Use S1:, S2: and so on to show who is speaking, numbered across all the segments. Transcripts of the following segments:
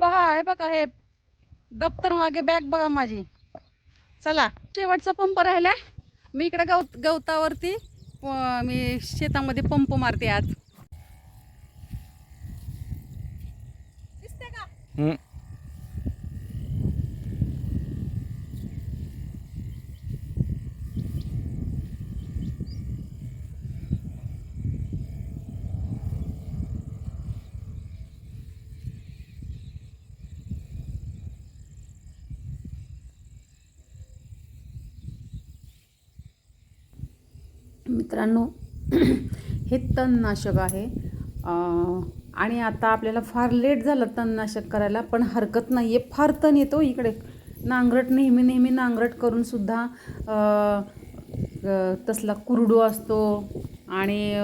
S1: बघा हे बघा हे दप्तर मागे बॅग बघा माझी. चला शेवटचा पंप राहिला मी इकडे गव गवतावरती मी शेतामध्ये पंप मारते आज. दिसते का मित्रांनो हे तणनाशक आहे. आणि आता आपल्याला फार लेट झालं तणनाशक करायला पण हरकत नाही आहे फार तण येतो इकडे. नांगरट नेहमी नेहमी नांगरट करूनसुद्धा तसला कुरडू असतो आणि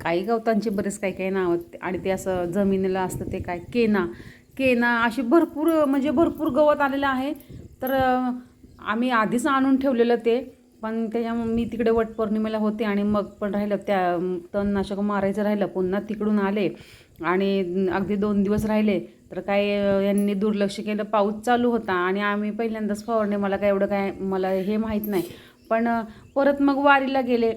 S1: काही गवतांचे बरेच काही काही नाव आणि ते असं जमिनीला असतं ते काय? केना. केना अशी भरपूर म्हणजे भरपूर गवत आलेलं आहे. तर आम्ही आधीच आणून ठेवलेलं ते. पण त्याच्या मी तिकडे वटपौर्णिमेला होते आणि मग पण राहिलं त्या तणनाशक मारायचं राहिलं पुन्हा तिकडून आले आणि अगदी दोन दिवस राहिले. तर काय यांनी दुर्लक्ष केलं पाऊस चालू होता आणि आम्ही पहिल्यांदाच फवारणे मला काय एवढं काय मला हे माहीत नाही. पण परत मग वारीला गेले.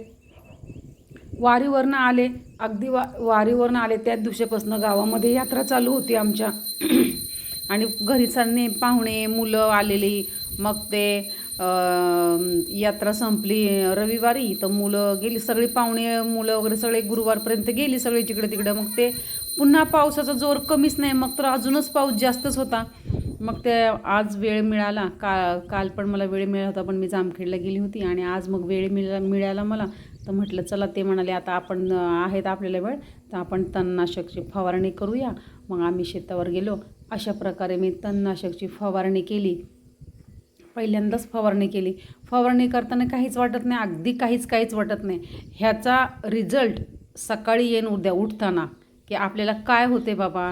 S1: वारीवरनं आले अगदी वा वारीवरनं आले त्याच दिवशीपासून गावामध्ये यात्रा चालू होती आमच्या. आणि घरी चालणे पाहुणे मुलं आलेली मग ते यात्रा संपली रविवारी तर मुलं गेली सगळी पाहुणे मुलं वगैरे सगळे गुरुवारपर्यंत गेली सगळे जिकडे तिकडे मग ते पुन्हा पावसाचा जोर कमीच नाही मग तर अजूनच पाऊस जास्तच होता. मग ते आज वेळ मिळाला का काल पण मला वेळ मिळाला होता पण मी जामखेडला गेली होती आणि आज मग वेळ मिळाला मिळाला मला. तर म्हटलं चला ते म्हणाले आता आपण आहेत आपल्याला वेळ तर आपण तणनाशकची फवारणी करूया. मग आम्ही शेतावर गेलो. अशा प्रकारे मी तणनाशकची फवारणी केली. पहिल्यांदाच फवारणी केली. फवारणी करताना काहीच वाटत नाही अगदी काहीच काहीच वाटत नाही. ह्याचा रिझल्ट सकाळी येईन उद्या उठताना. की आपल्याला काय होते बाबा?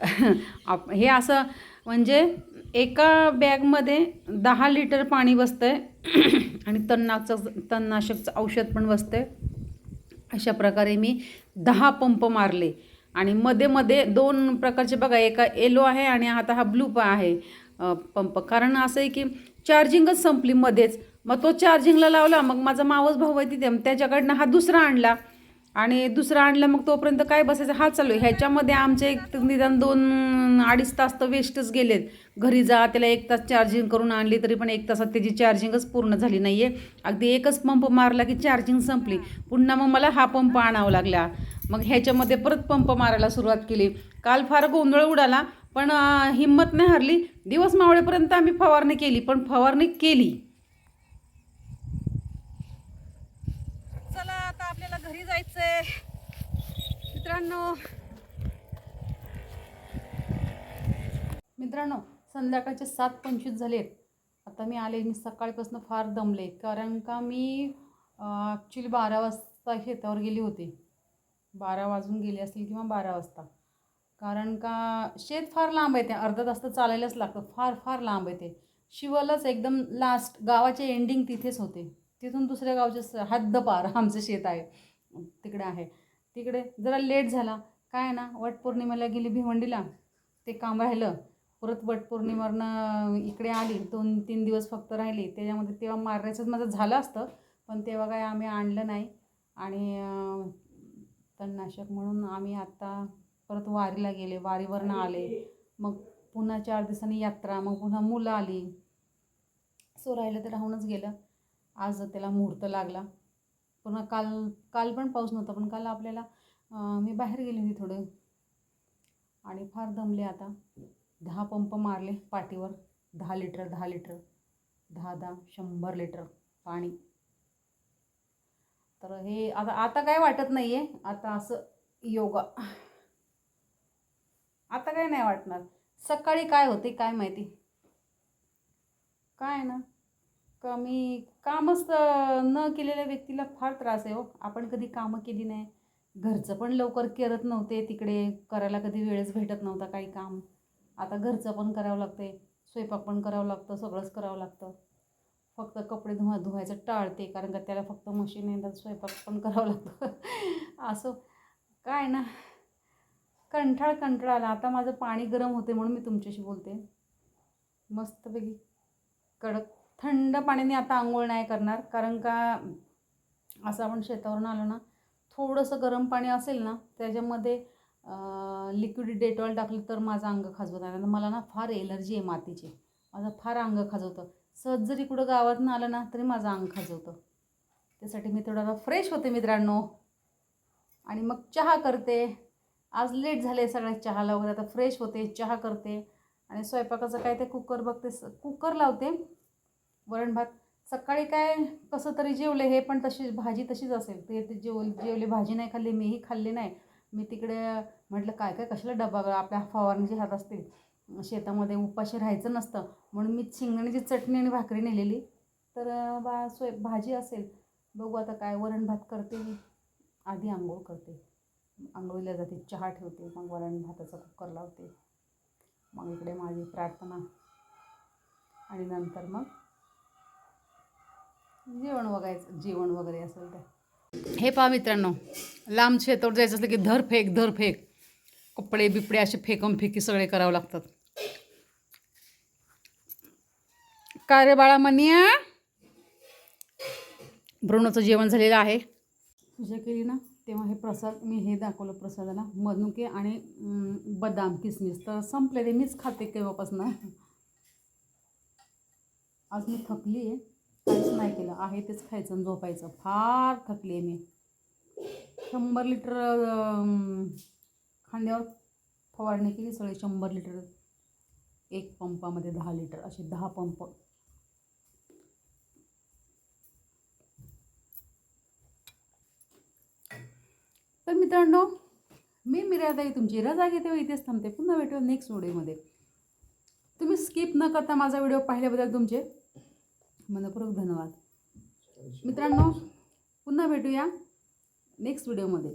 S1: आप हे असं म्हणजे एका बॅगमध्ये दहा लिटर पाणी बसतं आहे आणि तणनाचं तणनाशकचं औषध पण बसतं आहे अशा प्रकारे मी दहा पंप मारले. आणि मध्ये मध्ये दोन प्रकारचे बघा एका येलो आहे आणि आता हा ब्लू आहे पंप. कारण असं आहे की चार्जिंगच संपली मध्येच. मग तो चार्जिंगला लावला मग माझा मावस भाऊ आहे तिथे मग त्याच्याकडनं हा दुसरा आणला. आणि दुसरा आणला मग तोपर्यंत काय बसायचं? हा चालू आहे. ह्याच्यामध्ये आमचे एक निदान दोन अडीच तास तर वेस्टच गेलेत. घरी जा त्याला एक तास चार्जिंग करून आणली तरी पण एक तासात त्याची चार्जिंगच पूर्ण झाली नाही आहे अगदी एकच पंप मारला की चार्जिंग संपली. पुन्हा मग मला हा पंप आणावा लागला. मग ह्याच्यामध्ये परत पंप मारायला सुरुवात केली. काल फार गोंधळ उडाला. पण हिंमत नाही हरली. दिवस मावळेपर्यंत आम्ही फवारणी केली पण फवारणी केली. चला आता आपल्याला घरी जायचंय. मित्रांनो. मित्रांनो संध्याकाळचे सात पंचवीस झालेत. आता मी आले मी सकाळपासून फार दमले कारण का मी ॲक्च्युली बारा वाजता शेतावर गेली होती. बारा वाजून गेले असतील किंवा बारा वाजता. कारण का शेत फार लांब आहे ते अर्धा तास तर चालायलाच लागतं फार फार लांब आहे ते. शिवलच एकदम लास्ट गावाचे एंडिंग तिथेच होते. तिथून दुसऱ्या गावचे स- हद्दपार आमचं शेत आहे. तिकडे आहे. तिकडे जरा लेट झाला. काय आहे ना वटपौर्णिमेला गेली भिवंडीला. ते काम राहिलं. परत वटपौर्णिमेवरनं इकडे आली. दोन तीन दिवस फक्त राहिली. त्याच्यामध्ये तेव्हा मारायचं माझं झालं असतं. पण तेव्हा काय आम्ही आणलं नाही. आणि तणनाशक म्हणून आम्ही आत्ता परत वारीला गेले वारीवरनं आले. मग पुन्हा चार दिवसांनी यात्रा मग पुन्हा मुलं आली. सो राहिलं ते राहूनच गेलं. आज त्याला मुहूर्त लागला. पुन्हा काल काल पण पाऊस नव्हता पण काल आपल्याला मी बाहेर गेली होती थोडं. आणि फार दमले आता. दहा पंप मारले पाठीवर. दहा लिटर दहा लिटर. दहा दहा शंभर लिटर पाणी. तर हे आता आता काय वाटत नाही आहे आता असं योगा. आता काय नाही वाटणार. सकाळी काय होते काय माहिती? काय ना? कमी कामच तर न केलेल्या व्यक्तीला फार त्रास आहे हो. आपण कधी कामं केली नाही. घरचं पण लवकर करत नव्हते तिकडे. करायला कधी वेळच भेटत नव्हता काही काम. आता घरचं पण करावं लागते स्वयंपाक पण करावं लागतं. सगळंच करावं लागतं. फक्त कपडे धुवा धुवायचं टाळते कारण का त्याला फक्त मशीन येतात स्वयंपाक पण करावं लागतं. असं. काय ना? कंठाळ कंठाळ आला. आता माझं पाणी गरम होते म्हणून मी तुमच्याशी बोलते. मस्तपैकी. कडक. थंड पाण्याने आता आंघोळ नाही करणार. कारण का असं आपण शेतावरून आलो ना थोडंसं गरम पाणी असेल ना त्याच्यामध्ये लिक्विड डेटॉल टाकलं तर माझं अंग खाजवत आहे मला ना फार एलर्जी आहे मातीची. माझं फार अंग खाजवतं. सहज जरी कुठं गावातून आलं ना तरी माझं अंग खाजवतं. त्यासाठी मी थोडासा फ्रेश होते मित्रांनो. आणि मग चहा करते. आज लेट झाले सगळ्या चहाला वगैरे आता फ्रेश होते चहा करते आणि स्वयंपाकाचं काय ते कुकर बघते स कुकर लावते. वरण भात सकाळी काय कसं तरी जेवले हे पण तशी भाजी तशीच असेल. ते ते जेव जेवले भाजी नाही खाल्ली मीही खाल्ली नाही. मी तिकडे म्हटलं काय काय कशाला डबा आपल्या फवारणीचे हात असतील शेतामध्ये उपाशी राहायचं नसतं. म्हणून मी शिंगण्याची चटणी आणि भाकरी नेलेली. तर बा स्वय भाजी असेल. बघू आता काय वरण भात करते आधी आंघोळ करते. आंघोळीला जाते चहा ठेवते मग वरण भाताचा कुकर लावते. मग इकडे माझी प्रार्थना. आणि नंतर मग जेवण वगैरे जेवण वगैरे असेल तर. हे पहा मित्रांनो लांब शेतावर जायचं असलं की धर फेक धर फेक. कपडे बिपडे असे फेकम फेकी सगळे करावं लागतात. का रे बाळा मनिया ब्रुणोचं जेवण झालेलं आहे. पूजा केली ना? तेव्हा हे प्रसाद मी हे दाखवलं प्रसादाला मनुके आणि बदाम किसमिस. तर संपले ते मीच खाते केव्हापासून. आज मी थकली आहे. काहीच नाही केलं. आहे तेच खायचं आणि झोपायचं. फार थकली आहे मी. शंभर लिटर खांद्यावर फवारणी केली सगळे शंभर लिटर. एक पंपामध्ये दहा लिटर असे दहा पंप. तर मित्रांनो मी मिरादाई तुमची रजा घेते व इथेच थांबते. पुन्हा भेटू नेक्स्ट व्हिडिओमध्ये. तुम्ही स्किप न करता माझा व्हिडिओ पाहिल्याबद्दल तुमचे मनपूर्वक धन्यवाद. मित्रांनो पुन्हा भेटूया नेक्स्ट व्हिडिओमध्ये.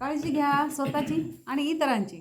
S1: काळजी घ्या स्वतःची आणि इतरांची.